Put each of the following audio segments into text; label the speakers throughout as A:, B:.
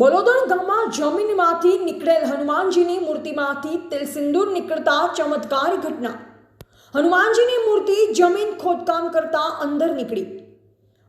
A: બલોદણ ગામમાં જમીનમાંથી નીકળેલ હનુમાનજીની મૂર્તિમાંથી તેલસિંદૂર નીકળતા ચમત્કાર ઘટના. હનુમાનજીની મૂર્તિ જમીન ખોદકામ કરતા અંદર નીકળી.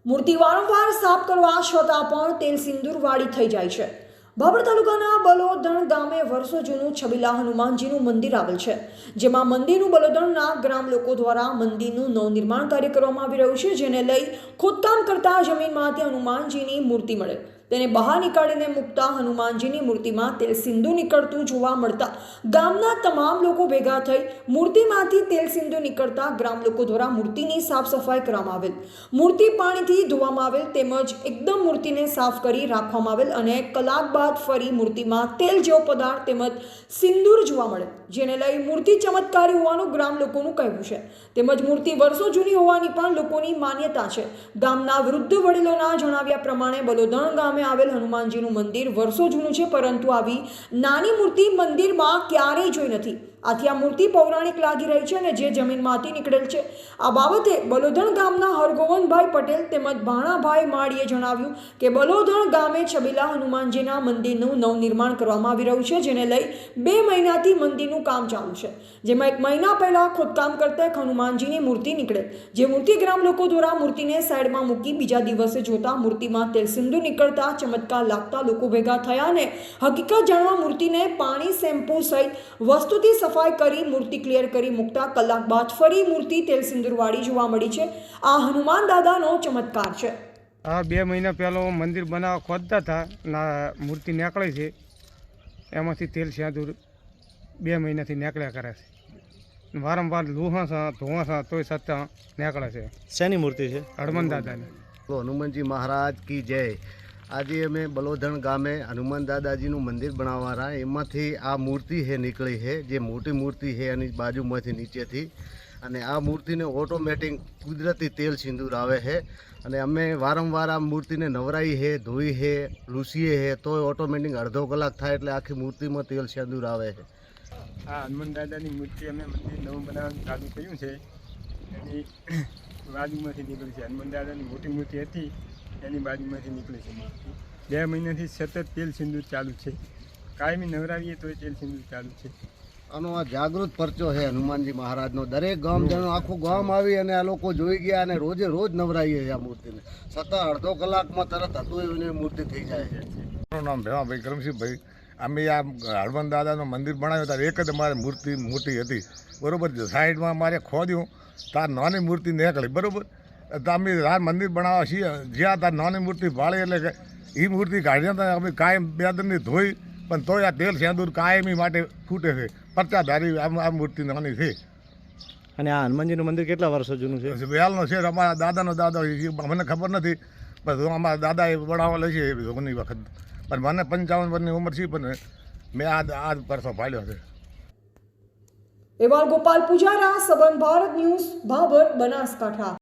A: મૂર્તિ વારંવાર સાફ કરવા છતાં પણ તેલ સિંદૂર વાળી થઈ જાય છે. બાબર તાલુકાના બલોદણ ગામે વર્ષો જૂનું છબીલા હનુમાનજીનું મંદિર આવેલ છે, જેમાં મંદિરનું બલોદણના ગ્રામ લોકો દ્વારા મંદિરનું નવનિર્માણ કાર્ય કરવામાં આવી રહ્યું છે, જેને લઈ ખોદકામ કરતા જમીનમાંથી હનુમાનજીની મૂર્તિ મળે. તેને બહાર નીકાળીને મૂકતા હનુમાનજીની મૂર્તિમાં તેલ સિંધુ નીકળતું જોવા મળતા ગામના તમામ લોકો ભેગા થઈ મૂર્તિમાંથી તેલ સિંધુ નીકળતા ગ્રામ લોકો દ્વારા મૂર્તિની સાફ સફાઈ કરવામાં આવેલ. મૂર્તિ પાણીથી ધોવામાં આવેલ તેમજ એકદમ મૂર્તિને સાફ કરી રાખવામાં આવેલ અને કલાક બાદ ફરી મૂર્તિમાં તેલ જેવો પદાર્થ તેમજ સિંદૂર જોવા મળે, જેને લઈ મૂર્તિ ચમત્કારી હોવાનું ગ્રામ લોકોનું કહેવું છે. તેમજ મૂર્તિ વર્ષો જૂની હોવાની પણ લોકોની માન્યતા છે. ગામના વૃદ્ધ વડીલોના જણાવ્યા પ્રમાણે બલોદણ ગામે આવેલ હનુમાનજીનું મંદિર વર્ષો જૂનું છે પરંતુ આવી નાની મૂર્તિ મંદિરમાં ક્યારેય જોઈ નથી. આથી આ મૂર્તિ પૌરાણિક લાગી રહી છે અને જે જમીનમાંથી નીકળેલ છે. આ બાબતે બલોધણ ગામના હરગોવનભાઈ પટેલ તેમજ ભાણાભાઈ માળીએ જણાવ્યું કે બલોધણ ગામે છબીલા હનુમાનજીના મંદિરનું નવનિર્માણ કરવામાં આવી રહ્યું છે, જેને લઈ બે મહિનાથી મંદિરનું કામ ચાલુ છે. જેમાં એક મહિના પહેલા ખોદકામ કરતા એક હનુમાનજીની મૂર્તિ નીકળે જે મૂર્તિ ગ્રામ લોકો દ્વારા મૂર્તિને સાઈડમાં મૂકી બીજા દિવસે જોતા મૂર્તિમાં તેલ સિંધુ નીકળતા ચમત્કાર લાગતા લોકો ભેગા થયા અને હકીકત જાણવા મૂર્તિને પાણી, શેમ્પૂ સહિત વસ્તુથી સફાઈ કરી મૂર્તિ ક્લિયર કરી મૂકતા કલાક બાદ ફરી મૂર્તિ તેલ સિંદૂરવાળી જોવા મળી છે. આ હનુમાન દાદાનો ચમત્કાર છે.
B: હા બે મહિના પહેલાં મંદિર બનાવવા ખોદતા હતા ના મૂર્તિ નીકળે છે. એમાંથી તેલ સિંદૂર બે મહિનાથી નીકળ્યા કરે છે. વારંવાર લુહાસા ધોવાસા તોય સત્તા નીકળે છે.
C: શેની મૂર્તિ છે?
B: હનુમાન દાદાની.
D: હનુમાનજી મહારાજ કી જય. આજે અમે બલોધણ ગામે હનુમાન દાદાજીનું મંદિર બનાવવાના એમાંથી આ મૂર્તિ છે નીકળી છે જે મોટી મૂર્તિ છે એની બાજુમાંથી નીચેથી. અને આ મૂર્તિને ઓટોમેટિક કુદરતી તેલ સિંદૂર આવે છે અને અમે વારંવાર આ મૂર્તિને નવરાઈ છે ધોઈ છે લૂસીએ છે તો ઓટોમેટિક અડધો કલાક થાય એટલે આખી મૂર્તિમાં તેલ સિંદૂર આવે છે
B: આ હનુમાન દાદાની મૂર્તિ અમે મંદિર નવું બનાવવાનું ચાલુ કર્યું છે. બાજુમાંથી નીકળી છે. હનુમાન દાદાની મોટી મૂર્તિ હતી એની બાજુમાંથી નીકળી છે મૂર્તિ. બે મહિનાથી સતત તેલ સિંદૂર ચાલુ છે. કાયમી નવરાવીએ તોય તેલ સિંદૂર ચાલુ છે.
D: આનો આ જાગૃત પરચો છે હનુમાનજી મહારાજનો. દરેક ગામ જણો આખું ગામ આવી અને આ લોકો જોઈ ગયા અને રોજે રોજ નવરાઈએ છે આ મૂર્તિને. સતત અડધો કલાકમાં તરત હતું એવી મૂર્તિ થઈ જાય છે.
E: મારું નામ ભેમાભાઈ કરમસિંહભાઈ. અમે આ હળવંત દાદાનું મંદિર બનાવ્યું ત્યારે એક જ અમારે મૂર્તિ મોટી હતી. બરાબર સાઈડમાં અમારે ખોદ્યું. તાર નાની મૂર્તિ નીકળી. બરાબર? તો અમે આ મંદિર બનાવવા છીએ. જ્યાં તાર નાની મૂર્તિ ભાળી એટલે કે એ મૂર્તિ કાઢીને હતા અમે કાયમ બે દંડની ધોઈ પણ તોય આ તેલ સેંદૂર કાયમી માટે ફૂટે છે. પરચાધારી આમ આ મૂર્તિ નાની છે.
C: અને આ હનુમાનજીનું મંદિર કેટલા વર્ષો જૂનું છે?
E: વેલનો છે. અમારા દાદાનો દાદા મને ખબર નથી. પણ અમારા દાદાએ લે છે ઘણી વખત. પણ મને પંચાવન વર્ષની ઉંમર છે પણ મેં આ આ પરસો ફાડ્યો છે.
A: એવા ગોપાલ પૂજારા, સબન ભારત ન્યૂઝ, ભાભર, બનાસકાંઠા.